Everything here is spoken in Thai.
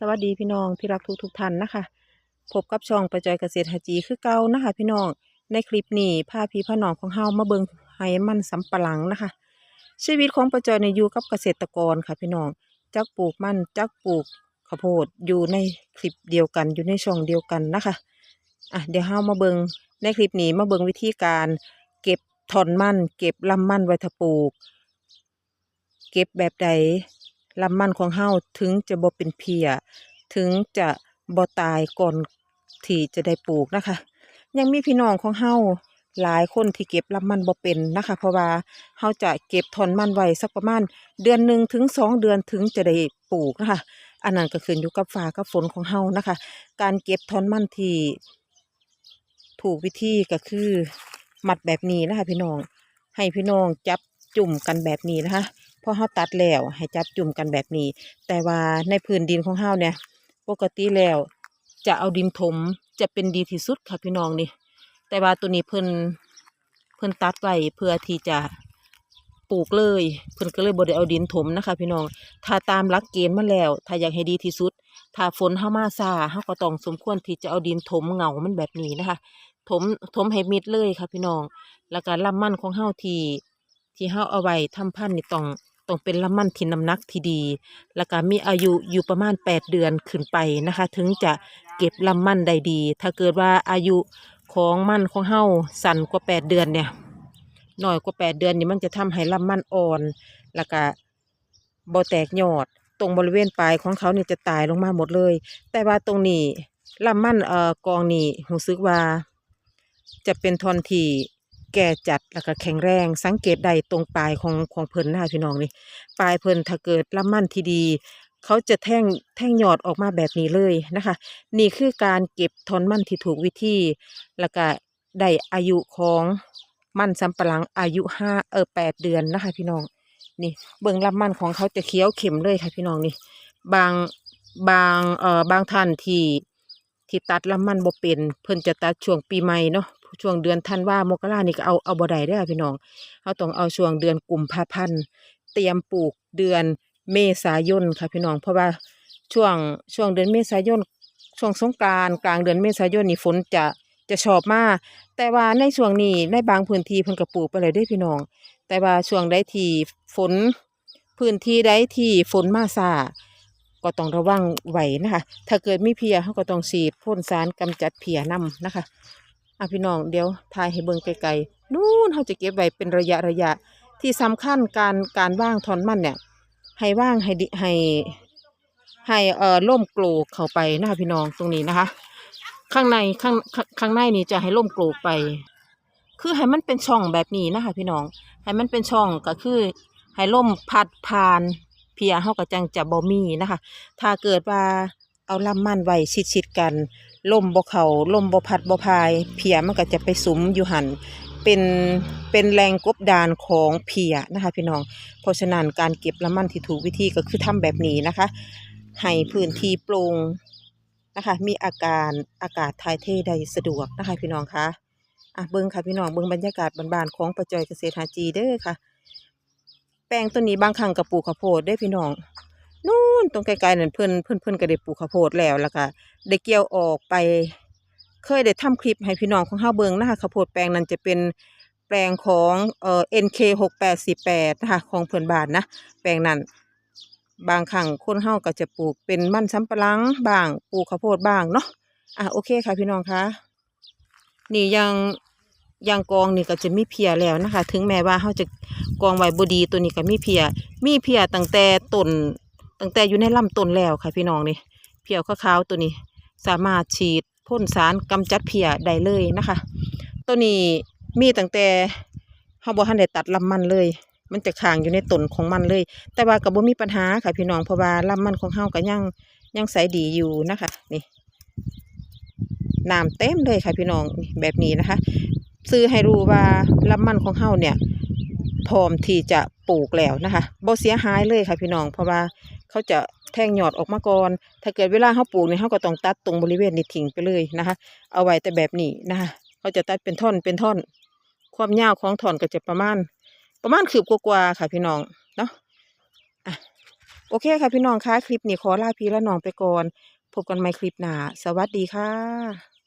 สวัสดีพี่น้องที่รักทุกทุกท่านนะคะ พบกับช่องประจอยเกษตรหจีคือเก่านะคะ พี่น้อง ในคลิปนี้พาพี่พ่อน้องของเฮามาเบิงไห้มันสำปะหลังนะคะ ชีวิตของประจอยในอยู่กับเกษตรกรค่ะพี่น้อง จักปลูกมันจักปลูกข้าวโพดอยู่ในคลิปเดียวกันอยู่ในช่องเดียวกันนะคะ อะเดี๋ยวเฮามาเบิงในคลิปนี้มาเบิงวิธีการ เก็บถอนมัน เก็บลำมันไว้ถ้าปลูก เก็บแบบใด ลำมันของเฮาถึงจะบ่เป็นเพีย ถึงจะบ่ตายก่อนที่จะได้ปลูกนะคะ ยังมีพี่น้องของเฮาหลายคนที่เก็บลำมันบ่เป็นนะคะ เพราะว่าเฮาจะเก็บถอนมันไว้สักประมาณ เดือนหนึ่งถึงสองเดือนถึงจะได้ปลูกนะคะ อันนั้นก็ขึ้นอยู่กับฟ้ากับฝนของเฮานะคะ การเก็บถอนมันที่ถูกวิธีก็คือมัดแบบนี้นะคะ พี่น้องให้พี่น้องจับจุ่มกันแบบนี้นะคะ อเฮาตัดแล้วให้จับจุ่มกันแบบนี้ แต่ว่าในพื้นดินของเฮาเนี่ย ปกติแล้ว จะเอาดินถมจะเป็นดีที่สุดค่ะพี่น้องนี่ แต่ว่าตัวนี้เพิ่นเพิ่นตัดไว้เพื่อที่จะปลูกเลย เพิ่นก็เลยบ่ได้เอาดินถมนะคะ พี่น้อง ถ้าตามหลักเกณฑ์มาแล้ว ถ้าอยากให้ดีที่สุด ถ้าฝนเข้ามาซาเฮาก็ต้องสมควรที่จะเอาดินถมเงามันแบบนี้นะคะ ถมถมให้มิดเลยค่ะพี่น้อง แล้วก็ลำมันของเฮาที่ที่เฮาเอาไว้ทำพันธุ์นี่ต้อง ต้องเป็นลำมันที่น้ำหนักที่ดี แล้วก็มีอายุอยู่ประมาณ 8 เดือนขึ้นไปนะคะ ถึงจะเก็บลำมันได้ดี ถ้าเกิดว่าอายุของมันของเฮาสั้นกว่า 8 เดือนเนี่ยน้อยกว่า 8 เดือนนี่มันจะทำให้ลำมันอ่อน แล้วก็บ่แตกยอด ตรงบริเวณปลายของเขาเนี่จะตายลงมาหมดเลย แต่ว่าตรงนี้ลำมันเอ่อกองนี่รู้สึกว่า จะเป็นทอนที่ แก่จัดแล้วก็แข็งแรงสังเกตได้ตรงปลายของของเพิ่นนะคะพี่น้องนี่ปลายเพิ่นถ้าเกิดลำมันที่ดี เขาจะแท่งแท่งยอดออกมาแบบนี้เลยนะคะ นี่คือการเก็บทอนมันที่ถูกวิธีแล้วก็ได้อายุของมันสำปะหลังอายุห้าเออแปดเดือนนะคะ พี่น้องนี่เบิ่งลำมันของเขาจะเคี้ยวเข็มเลยค่ะพี่น้องนี่บางบางเอ่อบางท่านที่ที่ตัดลำมันบ่เป็น เพิ่นจะตัดช่วงปีใหม่เนาะ ช่วงเดือนธันวามกรานี่ก็เอาเอาบ่ได้เด้พี่น้องเขาต้องเอาช่วงเดือนกุมภาพันธ์เตรียมปลูกเดือนเมษายนค่ะพี่น้อง เพราะว่าช่วงช่วงเดือนเมษายนช่วงสงกานต์กลางเดือนเมษายนนี่ฝนจะจะชอบมาก แต่ว่าในช่วงนี้ในบางพื้นที่เพิ่นก็ปลูกไปเลยเด้พี่น้อง แต่ว่าช่วงใดที่ฝนพื้นที่ใดที่ฝนมาซาก็ต้องระวังไว้นะคะ ถ้าเกิดมีเพียเขาก็ต้องฉีดพ่นสารกำจัดเพียนํนะคะ อะพี่น้องเดี๋ยวถ่ายให้เบิ่งไกลๆนู่นเขาจะเก็บไว้เป็นระยะระยะ ที่สำคัญการการว่างทอนมันเนี่ย ให้ว่างให้ดิให้ให้เอ่อล่มโกลกเข้าไปนะคะพี่น้องตรงนี้นะคะ ข้างในข้างข้างข้างในนี่จะให้ล่มโกลกไป คือให้มันเป็นช่องแบบนี้นะคะพี่น้องให้มันเป็นช่องก็คือให้ลมพัดผ่าน เพียเฮาก็จังจะบ่มีนะคะ ถ้าเกิดว่า เอาลำมันไว้ชิดๆกันลมบ่เขาลมบ่พัดบ่พาย เพียมันก็จะไปสุมอยู่หันเป็นเป็นแรงกบดานของเพียนะคะพี่น้อง เพราะฉะนั้นการเก็บลำมันที่ถูกวิธีก็คือทำแบบนี้นะคะ ให้พื้นที่โปร่งนะคะ มีอาการอากาศถ่ายเทได้สะดวกนะคะพี่น้องคะอะเบิ้งค่ะพี่น้องเบิ้งบรรยากาศบานๆของประจอยเกษตรหาจีเด้อค่ะ แปลงต้นนี้บางครั้งกับปลูกข้าวโพดได้พี่น้อง นู่นตรงไกลๆนั่นเพิ่อนเพิ่อนเพิ่อนก็ได้ปลูกข้าวโพดแล้วแล้วก็ได้เกี่ยวออกไป เคยได้ทำคลิปให้พี่น้องของเฮาเบิงนะคะข้าวโพดแปลงนั้นจะเป็นแปลงของเอ่อ NK 6 8 4 8นะคะของเพื่อนบ้านนะแปลงนั้นบางครั้งคนเฮาก็จะปลูกเป็นมันสำปะหลังบ้างปลูกข้าวโพดบ้างเนาะอะโอเคค่ะพี่น้องคะนี่ยังยังกองนี่ก็จะมีเพียแล้วนะคะ ถึงแม้ว่าเขาจะกองไว้บดีตัวนี้ก็มีเพีย มีเพียตั้งแต่ต้น ตั้งแต่อยู่ในลำต้นแล้วค่ะพี่น้องนี่เพียวขาวๆตัวนี้ สามารถฉีดพ่นสารกำจัดเพียได้เลยนะคะ ตัวนี้มีตั้งแต่เขาบอกทันได้ตัดลำมันเลย มันจะค้างอยู่ในต้นของมันเลย แต่ว่าก็บ่มีปัญหาค่ะพี่น้องเพราะว่าลำมันของเฮาก็ยังยังใสดีอยู่นะคะนี่น้ำเต็มเลยค่ะพี่น้องแบบนี้นะคะ ซื้อให้รู้ว่าลำมันของเฮาเนี่ยพร้อมที่จะปลูกแล้วนะคะบ่เสียหายเลยค่ะพี่น้องเพราะว่า เขาจะแทงหยอดออกมาก่อน ถ้าเกิดเวลาเขาปลูกเนี่ยเขาก็ต้องตัดตรงบริเวณนี้ทิ้งไปเลยนะคะ เอาไว้แต่แบบนี้นะคะเขาจะตัดเป็นท่อนเป็นท่อน ความยาวของท่อนก็จะประมาณ ประมาณคืบกว่าๆค่ะพี่น้องเนาะอะโอเคค่ะพี่น้องคะคลิปนี้ขอลาพี่และน้องไปก่อน พบกันใหม่คลิปหน้า สวัสดีค่ะ